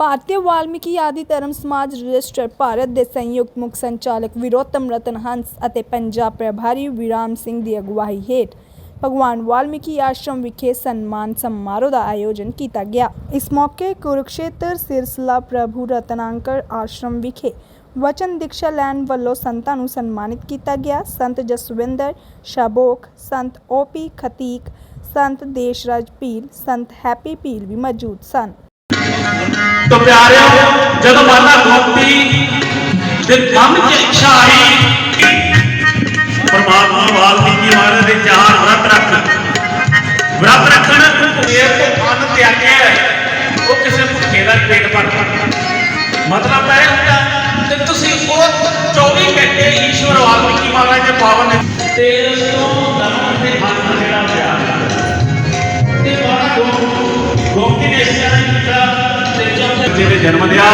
ਭਾਰਤੀ ਵਾਲਮੀਕੀ ਆਦਿ ਧਰਮ ਸਮਾਜ ਰਜਿਸਟਰ ਭਾਰਤ ਦੇ ਸੰਯੁਕਤ ਮੁੱਖ ਸੰਚਾਲਕ ਵਿਰੋਤਮ ਰਤਨ ਹੰਸ ਅਤੇ ਪੰਜਾਬ ਪ੍ਰਭਾਰੀ ਵਿਰਾਮ ਸਿੰਘ ਦੀ ਅਗਵਾਈ ਹੇਠ ਭਗਵਾਨ ਵਾਲਮੀਕੀ ਆਸ਼ਰਮ ਵਿਖੇ ਸਨਮਾਨ ਸਮਾਰੋਹ ਦਾ ਆਯੋਜਨ ਕੀਤਾ ਗਿਆ। ਇਸ ਮੌਕੇ ਕੁਰੂਕਸ਼ੇਤਰ ਸਿਰਸਲਾ ਪ੍ਰਭੂ ਰਤਨਾਂਕਰ ਆਸ਼ਰਮ ਵਿਖੇ ਵਚਨ ਦੀਕਸ਼ਾ ਲੈਣ ਵੱਲੋਂ ਸੰਤਾਂ ਨੂੰ ਸਨਮਾਨਿਤ ਕੀਤਾ ਗਿਆ। ਸੰਤ ਜਸਵਿੰਦਰ ਸ਼ਾਬੋਕ ਸੰਤ ਓਪੀ ਖਤੀਕ, ਸੰਤ ਦੇਸ਼ਰਾਜ ਭੀਲ ਸੰਤ ਹੈਪੀ ਭੀਲ ਵੀ ਮੌਜੂਦ ਸਨ। ਤੋ ਪਿਆਰਿਓ ਜਦੋਂ ਮਾਤਾ ਗੋਪੀ ਦੇ ਮਨ 'ਚ ਇੱਛਾ ਆਈ ਪਰਮਾਤਮਾ ਵਾਲਮੀਕੀ ਮਹਾਰਾਜ ਦੇ ਚਾਰ ਵਰਤ ਰੱਖ ਵਰਤ ਰੱਖਣ ਇਹ ਤੋਂ ਅੰਨ ਤਿਆਗਿਆ ਉਹ ਕਿਸੇ ਭੁੱਖੇ ਦਾ ਪੇਟ ਭਰਦਾ ਮਤਲਬ ਇਹ ਹੁੰਦਾ ਕਿ ਤੁਸੀਂ ਉਹ 24 ਘੰਟੇ ਈਸ਼ਵਰ ਵਾਲਮੀਕੀ ਮਹਾਰਾਜ ਦੇ ਪਾਵਨ ਤੇ ਉਸ ਤੋਂ ਦਮਨ ਦੇ ਹੱਥ ਜਿਹੜਾ ਪਿਆ ਤੇ ਮਾਤਾ ਗੋ- ਨੇ ਇਸ ਕੀਤਾ ਬੱਚੇ ਦੇ ਜਨਮ ਲਿਆ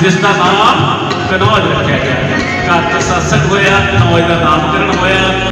ਜਿਸ ਦਾ ਨਾਮ ਕਨੌਜ ਰੱਖਿਆ ਗਿਆ ਘਰ ਤੋਂ ਸਤਸੰਗ ਹੋਇਆ ਕਨੌਜ ਦਾ ਨਾਮਕਰਨ ਹੋਇਆ।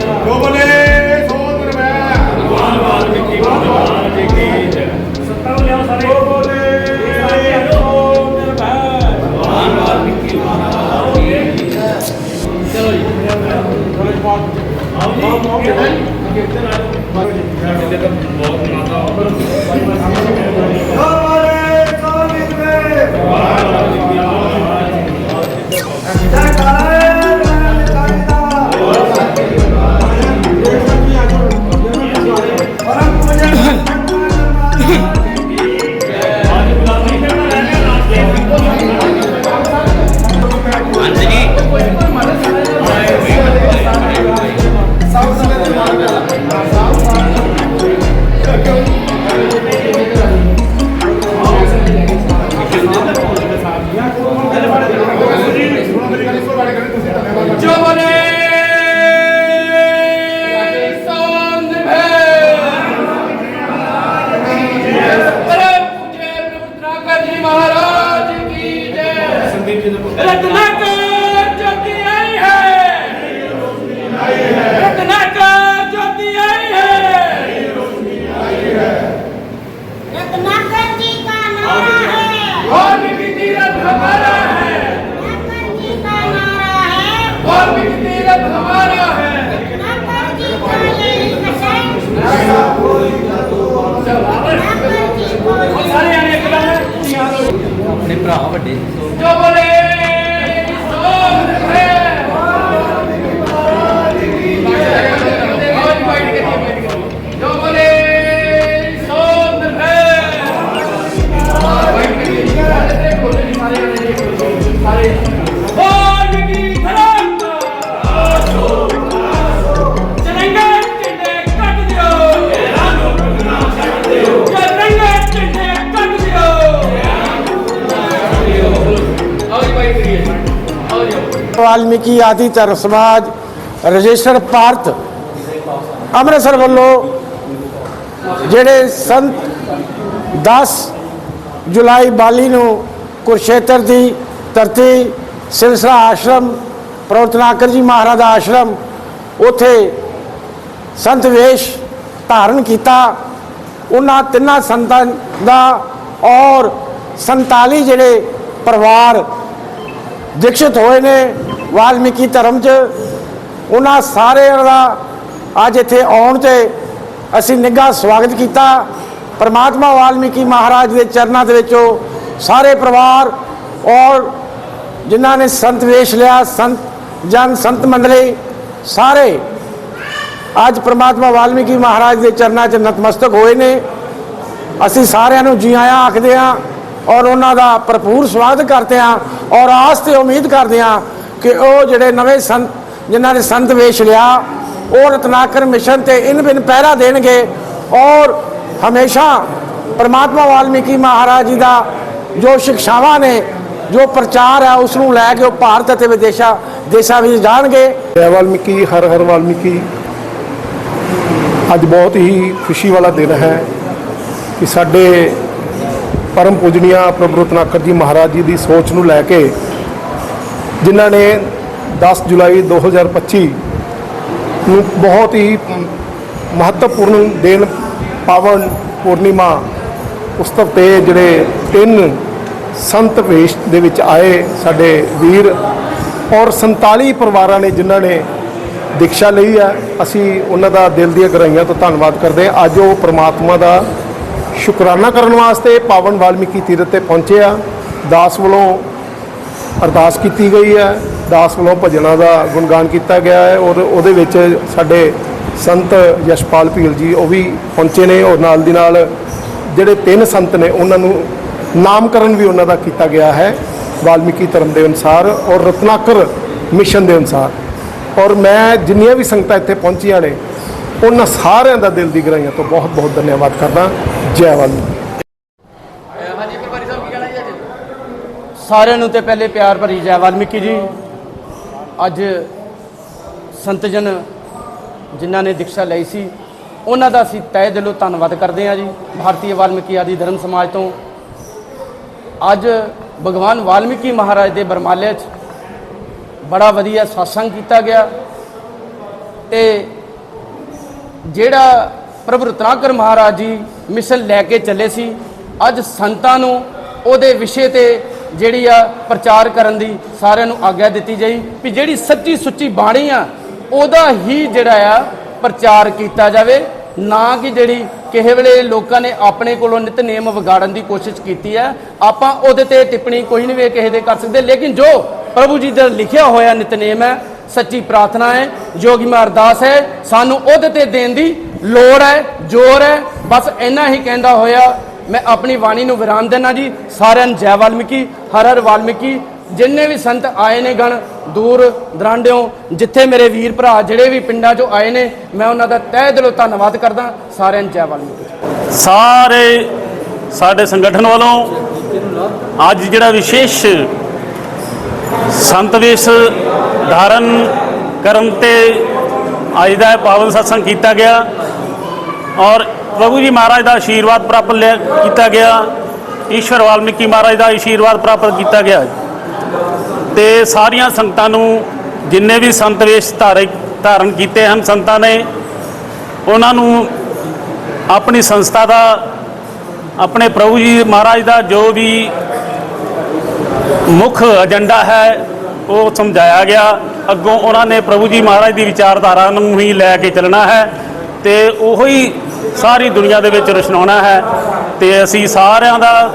ਵੱਡੇ ਜੋ ਬੋਲੇ ਸੋਨ ਜੋ ਬੋਲੇ ਸੋਨ ਵਾਲਮੀਕੀ ਆਦਿ ਧਰਮ ਸਮਾਜ, ਰਜਿਸਟਰ ਭਾਰਤ, ਅੰਮ੍ਰਿਤਸਰ ਵੱਲੋਂ ਜਿਹੜੇ ਸੰਤ 10 ਜੁਲਾਈ 42 ਨੂੰ ਕੁਰਸ਼ੇਤਰ ਦੀ ਧਰਤੀ ਸਿਲਸਿਲਾ ਆਸ਼ਰਮ ਪ੍ਰਵਤਨਾਕਰ ਜੀ ਮਹਾਰਾਜ ਦਾ ਆਸ਼ਰਮ, ਉਥੇ ਸੰਤ ਵੇਸ਼ ਧਾਰਨ ਕੀਤਾ। ਉਹਨਾਂ ਤਿੰਨਾਂ ਸੰਤਾਂ ਦਾ ਔਰ 47 ਜਿਹੜੇ ਪਰਿਵਾਰ ਦੀਕਸ਼ਿਤ ਹੋਏ ਨੇ ਵਾਲਮੀਕੀ ਧਰਮ 'ਚ ਉਹਨਾਂ ਸਾਰਿਆਂ ਦਾ ਅੱਜ ਇੱਥੇ ਆਉਣ ਤੇ ਅਸੀਂ ਨਿੱਘਾ ਸਵਾਗਤ ਕੀਤਾ। ਪਰਮਾਤਮਾ ਵਾਲਮੀਕੀ ਮਹਾਰਾਜ ਦੇ ਚਰਨਾਂ ਦੇ ਵਿੱਚੋਂ ਸਾਰੇ ਪਰਿਵਾਰ ਔਰ ਜਿਨ੍ਹਾਂ ਨੇ ਸੰਤ ਵੇਸ਼ ਲਿਆ, ਸੰਤ ਜਨ, ਸੰਤ ਮੰਡਲੀ, ਸਾਰੇ ਅੱਜ ਪ੍ਰਮਾਤਮਾ ਵਾਲਮੀਕੀ ਮਹਾਰਾਜ ਦੇ ਚਰਨਾਂ 'ਚ ਨਤਮਸਤਕ ਹੋਏ ਨੇ। ਅਸੀਂ ਸਾਰਿਆਂ ਨੂੰ ਜੀ ਆਇਆਂ ਆਖਦੇ ਹਾਂ ਔਰ ਉਹਨਾਂ ਦਾ ਭਰਪੂਰ ਸਵਾਗਤ ਕਰਦੇ ਹਾਂ ਔਰ ਆਸ ਤੇ ਉਮੀਦ ਕਰਦੇ ਹਾਂ ਕਿ ਉਹ ਜਿਹੜੇ ਨਵੇਂ ਸੰਤ, ਜਿਨ੍ਹਾਂ ਨੇ ਸੰਤ ਵੇਸ਼ ਲਿਆ, ਉਹ ਰਤਨਾਕਰ ਮਿਸ਼ਨ ਤੇ ਇਨ ਬਿਨ ਪਹਿਰਾ ਦੇਣਗੇ ਔਰ ਹਮੇਸ਼ਾ ਪਰਮਾਤਮਾ ਵਾਲਮੀਕੀ ਮਹਾਰਾਜ ਜੀ ਦਾ ਜੋ ਸਿੱਖਿਆਵਾਂ ਨੇ, ਜੋ ਪ੍ਰਚਾਰ ਹੈ ਉਸ ਨੂੰ ਲੈ ਕੇ ਉਹ ਭਾਰਤ ਅਤੇ ਵਿਦੇਸ਼ਾਂ, ਦੇਸ਼ਾਂ ਵਿੱਚ ਜਾਣਗੇ। ਜੈ ਵਾਲਮੀਕੀ, ਹਰ ਹਰ ਵਾਲਮੀਕੀ। ਅੱਜ ਬਹੁਤ ਹੀ ਖੁਸ਼ੀ ਵਾਲਾ ਦਿਨ ਹੈ ਕਿ ਸਾਡੇ ਪਰਮ ਪੂਜਨੀਆ ਪ੍ਰਭੂ ਰਤਨਾਕਰ ਜੀ ਮਹਾਰਾਜ ਜੀ ਦੀ ਸੋਚ ਨੂੰ ਲੈ ਕੇ ਜਿਨ੍ਹਾਂ ਨੇ 10 ਜੁਲਾਈ 2025 ਨੂੰ ਬਹੁਤ ਹੀ ਮਹੱਤਵਪੂਰਨ ਦਿਨ ਪਾਵਨ ਪੂਰਨਿਮਾ ਉਤਸਵ ਤੇ ਜਿਹੜੇ ਤਿੰਨ ਸੰਤ ਵੇਸ਼ ਦੇ ਵਿੱਚ ਆਏ ਸਾਡੇ ਵੀਰ ਔਰ 47 ਪਰਿਵਾਰਾਂ ਨੇ ਜਿਨ੍ਹਾਂ ਨੇ ਦੀਕਸ਼ਾ ਲਈ ਆ, ਅਸੀਂ ਉਹਨਾਂ ਦਾ ਦਿਲ ਦੀਆਂ ਗਹਿਰਾਈਆਂ ਤੋਂ ਧੰਨਵਾਦ ਕਰਦੇ ਹਾਂ। ਅੱਜ ਉਹ ਪ੍ਰਮਾਤਮਾ ਦਾ ਸ਼ੁਕਰਾਨਾ ਕਰਨ ਵਾਸਤੇ ਪਾਵਨ ਵਾਲਮੀਕੀ ਤੀਰਥ ਤੇ ਪਹੁੰਚੇ ਆ। ਦਾਸ ਵੱਲੋਂ ਅਰਦਾਸ ਕੀਤੀ ਗਈ ਹੈ। ਦਾਸ ਵੱਲੋਂ ਭਜਨਾਂ ਦਾ ਗੁਣਗਾਨ ਕੀਤਾ ਗਿਆ ਹੈ ਔਰ ਉਹਦੇ ਵਿੱਚ ਸਾਡੇ ਸੰਤ ਯਸ਼ਪਾਲ ਭੀਲ ਜੀ ਉਹ ਵੀ ਪਹੁੰਚੇ ਨੇ ਔਰ ਨਾਲ ਦੀ ਨਾਲ ਜਿਹੜੇ ਤਿੰਨ ਸੰਤ ਨੇ ਉਹਨਾਂ ਨੂੰ ਨਾਮਕਰਨ ਵੀ ਉਹਨਾਂ ਦਾ ਕੀਤਾ ਗਿਆ ਹੈ ਵਾਲਮੀਕੀ ਧਰਮ ਦੇ ਅਨੁਸਾਰ ਔਰ ਰਤਨਾਕਰ ਮਿਸ਼ਨ ਦੇ ਅਨੁਸਾਰ। ਔਰ ਮੈਂ ਜਿੰਨੀਆਂ ਵੀ ਸੰਗਤਾਂ ਇੱਥੇ ਪਹੁੰਚੀਆਂ ਨੇ, ਉਹਨਾਂ ਸਾਰਿਆਂ ਦਾ ਦਿਲ ਦੀ ਗਹਿਰਾਈਆਂ ਤੋਂ ਬਹੁਤ ਬਹੁਤ ਧੰਨਵਾਦ ਕਰਦਾ। ਜੈ ਵਾਲਮੀਕੀ। ਸਾਰਿਆਂ ਨੂੰ ਤੇ ਪਹਿਲੇ ਪਿਆਰ ਭਰੀ ਜੈ ਵਾਲਮੀਕੀ ਜੀ। ਅੱਜ ਸੰਤਜਨ ਜਿਨ੍ਹਾਂ ਨੇ ਦੀਕਸ਼ਾ ਲਈ ਸੀ, ਉਹਨਾਂ ਦਾ ਅਸੀਂ ਤਹਿ ਦਿਲੋਂ ਧੰਨਵਾਦ ਕਰਦੇ ਹਾਂ ਜੀ, ਭਾਰਤੀ ਵਾਲਮੀਕੀ ਆਦੀ ਧਰਮ ਸਮਾਜ ਤੋਂ। ਅੱਜ ਭਗਵਾਨ ਵਾਲਮੀਕੀ ਮਹਾਰਾਜ ਦੇ ਬਰਮਾਲੇ 'ਚ ਬੜਾ ਵਧੀਆ satsang ਕੀਤਾ ਗਿਆ। ਤੇ ਜਿਹੜਾ ਪ੍ਰਭੂ ਰਤਨਾਕਰ ਮਹਾਰਾਜ ਜੀ ਮਿਸ਼ਨ ਲੈ ਕੇ ਚੱਲੇ ਸੀ, ਅੱਜ ਸੰਤਾਂ ਨੂੰ ਉਹਦੇ ਵਿਸ਼ੇ ਤੇ ਜਿਹੜੀ ਆ ਪ੍ਰਚਾਰ ਕਰਨ ਦੀ ਸਾਰਿਆਂ ਨੂੰ ਆਗਿਆ ਦਿੱਤੀ ਜਾਈ ਵੀ ਜਿਹੜੀ ਸੱਚੀ ਸੁੱਚੀ ਬਾਣੀ ਆ, ਉਹਦਾ ਹੀ ਜਿਹੜਾ ਆ ਪ੍ਰਚਾਰ ਕੀਤਾ ਜਾਵੇ, ਨਾ ਕਿ ਜਿਹੜੀ ਕਿਸੇ ਵੇਲੇ ਲੋਕਾਂ ਨੇ ਆਪਣੇ ਕੋਲੋਂ ਨਿਤਨੇਮ ਵਿਗਾੜਨ ਦੀ ਕੋਸ਼ਿਸ਼ ਕੀਤੀ ਹੈ ਆਪਾਂ ਉਹਦੇ ਤੇ ਟਿੱਪਣੀ ਕੋਈ ਨਹੀਂ ਵੇ ਕਿਸੇ ਦੇ ਕਰ ਸਕਦੇ, ਲੇਕਿਨ ਜੋ ਪ੍ਰਭੂ ਜੀ ਦਾ ਲਿਖਿਆ ਹੋਇਆ ਨਿਤਨੇਮ ਹੈ ਸੱਚੀ ਪ੍ਰਾਰਥਨਾ ਹੈ, ਜੋਗੀ ਮੈਂ ਅਰਦਾਸ ਹੈ, ਸਾਨੂੰ ਉਹਦੇ ਤੇ ਦੇਣ ਦੀ ਲੋੜ ਹੈ, ਜ਼ੋਰ ਹੈ, ਬਸ ਇੰਨਾ ਹੀ ਕਹਿੰਦਾ ਹੋਇਆ, ਮੈਂ ਆਪਣੀ ਬਾਣੀ ਨੂੰ ਵਿਰਾਮ ਦੇਣਾ ਜੀ, ਸਾਰਿਆਂ ਨੂੰ ਜੈ ਵਾਲਮੀਕੀ ਹਰ ਹਰ ਵਾਲਮੀਕੀ, ਜਿੰਨੇ ਵੀ ਸੰਤ ਆਏ ਨੇ ਗਣ, ਦੂਰ ਦਰਾਂਡਿਓਂ, ਜਿੱਥੇ ਮੇਰੇ ਵੀਰ ਭਰਾ ਜਿਹੜੇ ਵੀ ਪਿੰਡਾਂ 'ਚੋਂ ਆਏ ਨੇ, ਮੈਂ ਉਹਨਾਂ ਦਾ ਤਹਿ ਦਿਲੋਂ ਧੰਨਵਾਦ ਕਰਦਾ। ਸਾਰਿਆਂ ਨੂੰ ਜੈ ਵਾਲਮੀਕੀ। ਸਾਰੇ ਸਾਡੇ ਸੰਗਠਨ ਵੱਲੋਂ ਅੱਜ ਜਿਹੜਾ ਵਿਸ਼ੇਸ਼ ਸੰਤ ਵੇਸ਼ ਧਾਰਨ ਕਰਨ ਤੇ ਅੱਜ ਦਾ ਪਾਵਨ ਸਤਸੰਗ ਕੀਤਾ ਗਿਆ ਔਰ ਪ੍ਰਭੂ ਜੀ ਮਹਾਰਾਜ ਦਾ ਆਸ਼ੀਰਵਾਦ ਪ੍ਰਾਪਤ ਲਿਆ- ਕੀਤਾ ਗਿਆ। ਈਸ਼ਵਰ ਵਾਲਮੀਕੀ ਮਹਾਰਾਜ ਦਾ ਆਸ਼ੀਰਵਾਦ ਪ੍ਰਾਪਤ ਕੀਤਾ ਗਿਆ ਤੇ ਸਾਰੀਆਂ ਸੰਗਤਾਂ ਨੂੰ ਜਿੰਨੇ ਵੀ ਸੰਤ ਵੇਸ਼ ਧਾਰਿਕ ਧਾਰਨ ਕੀਤੇ ਹਨ ਸੰਤਾਂ ਨੇ, ਉਹਨਾਂ ਨੂੰ ਆਪਣੀ ਸੰਸਥਾ ਦਾ, ਆਪਣੇ ਪ੍ਰਭੂ ਜੀ ਮਹਾਰਾਜ ਦਾ ਜੋ ਵੀ ਮੁੱਖ ਏਜੰਡਾ ਹੈ, ਉਹ ਸਮਝਾਇਆ ਗਿਆ। ਅੱਗੋਂ ਉਹਨਾਂ ਨੇ ਪ੍ਰਭੂ ਜੀ ਮਹਾਰਾਜ ਦੀ ਵਿਚਾਰਧਾਰਾ ਨੂੰ ਹੀ ਲੈ ਕੇ ਚੱਲਣਾ ਹੈ ਤੇ ਉਹੋ ਹੀ ਸਾਰੀ ਦੁਨੀਆ ਦੇ ਵਿੱਚ ਰੁਸ਼ਨਾਉਣਾ ਹੈ। ਤੇ ਅਸੀਂ ਸਾਰਿਆਂ ਦਾ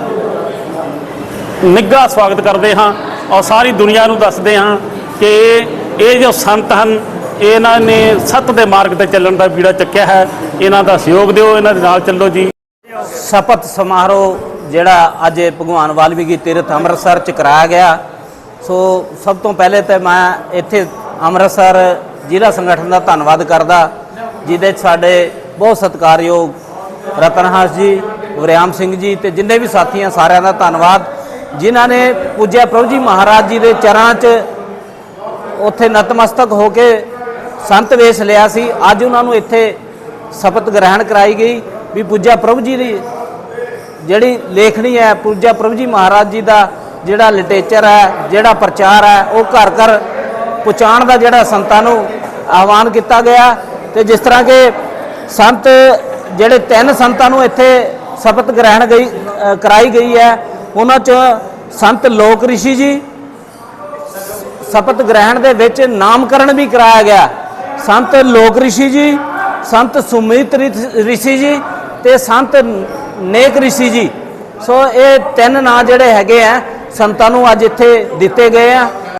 ਨਿੱਘਾ ਸਵਾਗਤ ਕਰਦੇ ਹਾਂ ਔਰ ਸਾਰੀ ਦੁਨੀਆ ਨੂੰ ਦੱਸਦੇ ਹਾਂ ਕਿ ਇਹ- ਜੋ ਸੰਤ ਹਨ, ਇਹਨਾਂ ਨੇ ਸੱਤ ਦੇ ਮਾਰਗ ਤੇ ਚੱਲਣ ਦਾ ਬੀੜਾ ਚੱਕਿਆ ਹੈ। ਇਹਨਾਂ ਦਾ ਸਹਿਯੋਗ ਦਿਓ, ਇਹਨਾਂ ਦੇ ਨਾਲ ਚੱਲੋ ਜੀ। ਸ਼ਪਤ ਸਮਾਰੋਹ ਜਿਹੜਾ ਅੱਜ ਭਗਵਾਨ ਵਾਲਮੀਕੀ ਤੀਰਥ ਅੰਮ੍ਰਿਤਸਰ ਚ ਕਰਾਇਆ ਗਿਆ। ਸੋ ਸਭ ਤੋਂ ਪਹਿਲੇ ਤੇ ਮੈਂ ਇੱਥੇ ਅੰਮ੍ਰਿਤਸਰ ਜ਼ਿਲ੍ਹਾ ਸੰਗਠਨ ਦਾ ਧੰਨਵਾਦ ਕਰਦਾ, ਜਿਹਦੇ 'ਚ ਸਾਡੇ ਬਹੁਤ ਸਤਿਕਾਰਯੋਗ ਰਤਨਹਾਸ ਜੀ, ਵਰਿਆਮ ਸਿੰਘ ਜੀ ਤੇ ਜਿੰਨੇ ਵੀ ਸਾਥੀ ਆ ਸਾਰਿਆਂ ਦਾ ਧੰਨਵਾਦ। ਜਿਨ੍ਹਾਂ ਨੇ ਪੂਜਿਆ ਪ੍ਰਭੂ ਜੀ ਮਹਾਰਾਜ ਜੀ ਦੇ ਚਰਨਾਂ 'ਚ ਉੱਥੇ ਨਤਮਸਤਕ ਹੋ ਕੇ ਸੰਤ ਵੇਸ਼ ਲਿਆ ਸੀ। ਅੱਜ ਉਹਨਾਂ ਨੂੰ ਇੱਥੇ ਸ਼ਪਤ ਗ੍ਰਹਿਣ ਕਰਾਈ ਗਈ ਵੀ ਪੂਜਿਆ ਪ੍ਰਭੂ ਜੀ ਦੀ ਜਿਹੜੀ ਲੇਖਣੀ ਹੈ ਪੂਜਿਆ ਪ੍ਰਭੂ ਜੀ ਮਹਾਰਾਜ ਜੀ ਦਾ ਜਿਹੜਾ ਲਿਟਰੇਚਰ ਹੈ ਜਿਹੜਾ ਪ੍ਰਚਾਰ ਹੈ ਉਹ ਘਰ ਘਰ ਪਹੁੰਚਾਉਣ ਦਾ ਜਿਹੜਾ ਸੰਤਾਂ ਨੂੰ ਆਹਵਾਨ ਕੀਤਾ ਗਿਆ ਤੇ ਜਿਸ ਤਰ੍ਹਾਂ ਕਿ ਸੰਤ ਜਿਹੜੇ ਤਿੰਨ ਸੰਤਾਂ ਨੂੰ ਇੱਥੇ ਸ਼ਪਤ ਗ੍ਰਹਿਣ ਗਈ ਅ, ਕਰਾਈ ਗਈ ਹੈ ਉਹਨਾਂ 'ਚ ਸੰਤ ਲੋਕ ਰਿਸ਼ੀ ਜੀ, ਸਪਤ ਗ੍ਰਹਿਣ ਦੇ ਵਿੱਚ ਨਾਮਕਰਨ ਵੀ ਕਰਾਇਆ ਗਿਆ। ਸੰਤ ਲੋਕ ਰਿਸ਼ੀ ਜੀ, ਸੰਤ ਸੁਮਿਤ ਰਿ- ਰਿਸ਼ੀ ਜੀ ਤੇ ਸੰਤ ਨੇਕ ਰਿਸ਼ੀ ਜੀ। ਸੋ ਇਹ ਤਿੰਨ ਨਾਂ ਜਿਹੜੇ ਹੈਗੇ ਆ, ਸੰਤਾਂ ਨੂੰ ਅੱਜ ਇੱਥੇ ਦਿੱਤੇ ਗਏ ਆ।